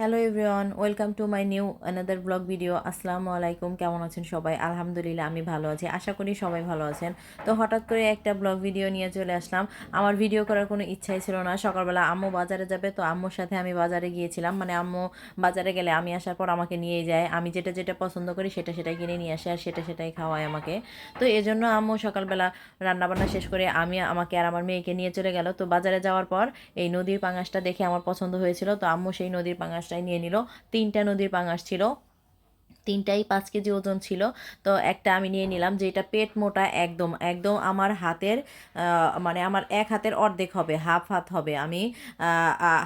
Hello everyone, welcome to my new another blog video. আসসালামু আলাইকুম, কেমন আছেন সবাই? আলহামদুলিল্লাহ, আমি ভালো আছি। আশা করি সবাই ভালো আছেন। তো হঠাৎ করে একটা ব্লগ ভিডিও নিয়ে চলে আসলাম। আমার ভিডিও করার কোনো ইচ্ছাই ছিল না। সকালবেলা আম্মু বাজারে যাবে, তো আম্মুর সাথে আমি বাজারে গিয়েছিলাম। মানে আম্মু বাজারে গেলে আমি আসার পর আমাকে নিয়ে যায়। আমি যেটা যেটা পছন্দ করি সেটা সেটাই কিনে নিয়ে আসে আর সেটা সেটাই খাওয়ায় আমাকে। তো এই জন্য আম্মু সকালবেলা রান্নাবান্না শেষ করে আমি, আমাকে আর আমার মেয়েকে নিয়ে চলে গেল। তো বাজারে যাওয়ার পর এই নদীর পাঙাশটা দেখে আমার পছন্দ হয়েছিল। তো আম্মু সেই নদীর পাঙাশটাই নিয়ে নিল। তিনটা নদীর পাঙাশ ছিল। তিনটাই পাঁচ কেজি ওজন ছিল। তো একটা আমি নিয়ে নিলাম যেটা পেট মোটা একদম একদম আমার হাতের মানে আমার এক হাতের অর্ধেক হবে, হাফ হাত হবে আমি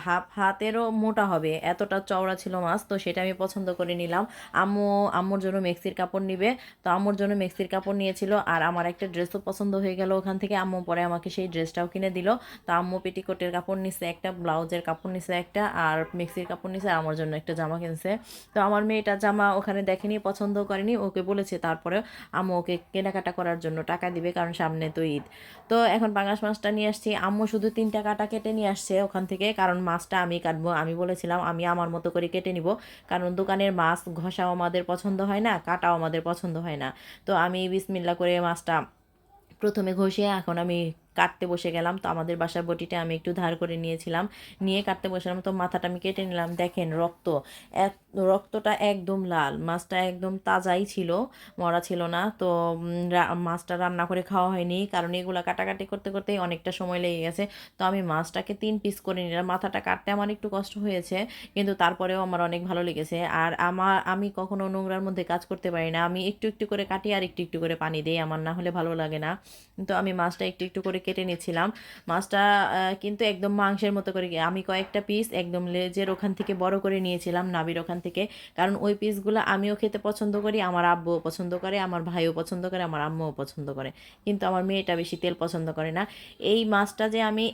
হাফ হাতেরও মোটা হবে, এতটা চওড়া ছিল মাছ, তো সেটা আমি পছন্দ করে নিলাম। আম্মু, আম্মুর জন্য মেক্সির কাপড় নিবে, তো আম্মুর জন্য মেক্সির কাপড় নিয়েছিল আর আমার একটা ড্রেসও পছন্দ হয়ে গেল ওখান থেকে, আম্মু পরে আমাকে সেই ড্রেসটাও কিনে দিল। তো আম্মু পেটিকোটের কাপড় নিছে একটা, ব্লাউজের কাপড় নিছে একটা আর মেক্সির কাপড় নিছে আমার জন্য একটা জামা কিনছে। তো আমার মেয়েটা জামা ওখানে দেখেনি পছন্দ করেনি, ওকে বলেছে। তারপরে আম্মু ওকে কেনাকাটা করার জন্য টাকা দিবে, কারণ সামনে তো ঈদ। তো এখন পাঙাশ মাছটা নিয়ে আসছি। আম্মু শুধু তিনটা কাটা কেটে নিয়ে আসছে ওখান থেকে, কারণ মাছটা আমি কাটবো, আমি বলেছিলাম আমি আমার মতো করে কেটে নিব, কারণ দোকানের মাছ ঘষাও আমাদের পছন্দ হয় না, কাটাও আমাদের পছন্দ হয় না। তো আমি বিসমিল্লা করে মাছটা প্রথমে ঘষে এখন আমি কাটতে বসে গেলাম। তো আমাদের বাসার বটিটা আমি একটু ধার করে নিয়েছিলাম, নিয়ে কাটতে বসলাম। তো মাথাটা আমি কেটে নিলাম। দেখেন রক্ত এক রক্তটা একদম লাল, মাছটা একদম তাজাই ছিল, মরা ছিল না। তো মাছটা রান্না করে খাওয়া হয়নি, কারণ এগুলো কাটাকাটি করতে করতেই অনেকটা সময় লেগে গেছে। তো আমি মাছটাকে তিন পিস করে নিলাম। মাথাটা কাটতে আমার একটু কষ্ট হয়েছে, কিন্তু তারপরেও আমার অনেক ভালো লেগেছে। আর আমার, আমি কখনো নোংরার মধ্যে কাজ করতে পারি না। আমি একটু একটু করে কাটি আর একটু একটু করে পানি দিই, আমার না হলে ভালো লাগে না। তো আমি মাছটা একটু একটু করে কেটে নিয়েছিলাম মাছটা কিন্তু একদম মাংসের মতো করে, আমি কয়েকটা পিস একদম লেজের ওখান থেকে বড় করে নিয়েছিলাম নাবির ওখান থেকে। কারণ ওই পিসগুলো আমিও খেতে পছন্দ করি, আমার আব্বুও পছন্দ করে, আমার ভাইও পছন্দ করে, আমার আম্মুও পছন্দ করে। কিন্তু আমার মেয়েটা বেশি তেল পছন্দ করে না। এই মাছটা যে আমি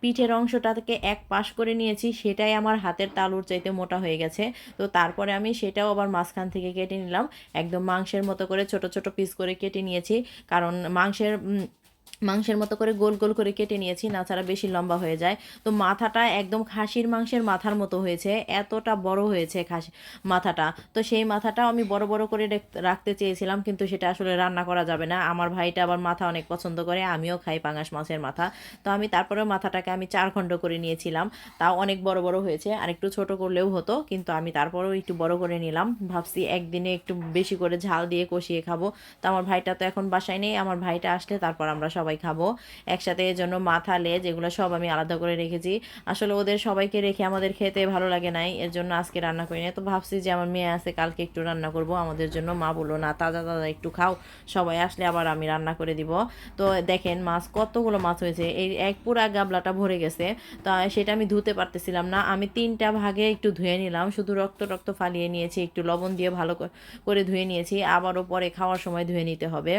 পিঠের অংশটা থেকে এক পাশ করে নিয়েছি, সেটাই আমার হাতের তালুর চাইতে মোটা হয়ে গেছে। তো তারপরে আমি সেটাও আবার মাঝখান থেকে কেটে নিলাম। একদম মাংসের মতো করে ছোট ছোট পিস করে কেটে নিয়েছি। কারণ মাংসের মাংসের মতো করে গোল গোল করে কেটে নিয়েছি, না ছাড়া বেশি লম্বা হয়ে যায়। তো মাথাটা একদম খাসির মাংসের মাথার মতো হয়েছে, এতটা বড় হয়েছে খাসি মাথাটা। তো সেই মাথাটাও আমি বড় বড় করে রাখতে চেয়েছিলাম, কিন্তু সেটা আসলে রান্না করা যাবে না। আমার ভাইটা আবার মাথা অনেক পছন্দ করে, আমিও খাই পাঙাশ মাছের মাথা। তো আমি তারপরেও মাথাটাকে আমি চার খণ্ড করে নিয়েছিলাম, তাও অনেক বড় বড় হয়েছে, আর একটু ছোট করলেও হতো, কিন্তু আমি তারপরেও একটু বড় করে নিলাম। ভাবছি একদিনে একটু বেশি করে ঝাল দিয়ে কষিয়ে খাব। তো আমার ভাইটা তো এখন বাসায় নেই, আমার ভাইটা আসলে তারপর আমরা সবাই খাব। একসাথে এর জন্য মাথা লেজ, এগুলো সব আমি আলাদা করে রেখেছি। আসলে ওদের সবাইকে রেখে আমাদের খেতে ভালো লাগে নাই, এর জন্য আজকে রান্না করি না তো ভাবছি যে আমার মেয়ে আছে, কালকে একটু রান্না করব। আমাদের জন্য মা বলল, না, তাজা তাজা একটু খাও, সবাই আসলে আবার আমি রান্না করে দিব। তো দেখেন মাছ, কতগুলো মাছ হয়েছে। এই এক পুরা গাবলাটা ভরে গেছে, তা সেটা আমি ধুতে পারতেছিলাম না। আমি তিনটা ভাগে একটু ধুয়ে নিলাম, শুধু রক্ত রক্ত ফালিয়ে নিয়েছি, একটু লবণ দিয়ে ভালো করে ধুয়ে নিয়েছি। আবারও পরে খাওয়ার সময় ধুয়ে নিতে হবে।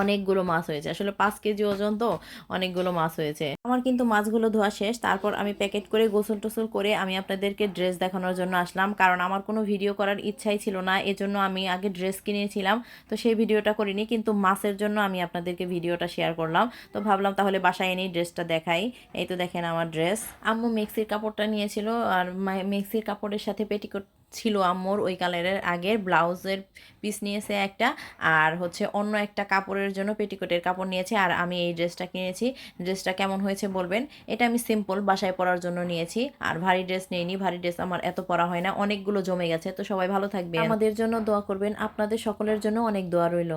অনেকগুলো মাছ হয়েছে। আসলে পাঁচ কেজি ওজন তো অনেকগুলো মাছ হয়েছে। আমার কিন্তু মাছগুলো ধোয়া শেষ। তারপর আমি প্যাকেট করে গোসল টোসল করে আমি আপনাদেরকে ড্রেস দেখানোর জন্য আসলাম। কারণ আমার কোনো ভিডিও করার ইচ্ছাই ছিল না। এজন্য আমি আগে ড্রেস কিনেছিলাম। তো সেই ভিডিওটা করিনি। কিন্তু মাছের জন্য আমি আপনাদেরকে ভিডিওটা শেয়ার করলাম। তো ভাবলাম তাহলে বাসায় এনেই ড্রেসটা দেখাই। এই তো দেখেন আমার ড্রেস। আম্মু মেক্সির কাপড়টা নিয়েছিল। আর মেক্সির কাপড়ের সাথে পেটিকোট ছিল আম্মুর ওই কালারের আগের ব্লাউজের পিস নিয়েছে একটা, আর হচ্ছে অন্য একটা কাপড়ের জন্য পেটিকোটের কাপড় নিয়েছে, আর আমি এই ড্রেসটা কিনেছি। ড্রেসটা কেমন হয়েছে বলবেন? এটা আমি সিম্পল বাসায় পরার জন্য নিয়েছি, আর ভারী ড্রেস নিইনি, ভারী ড্রেস আমার এত পরা হয় না, অনেকগুলো জমে গেছে। তো সবাই ভালো থাকবে আমাদের জন্য দোয়া করবেন, আপনাদের সকলের জন্য অনেক দোয়া রইল।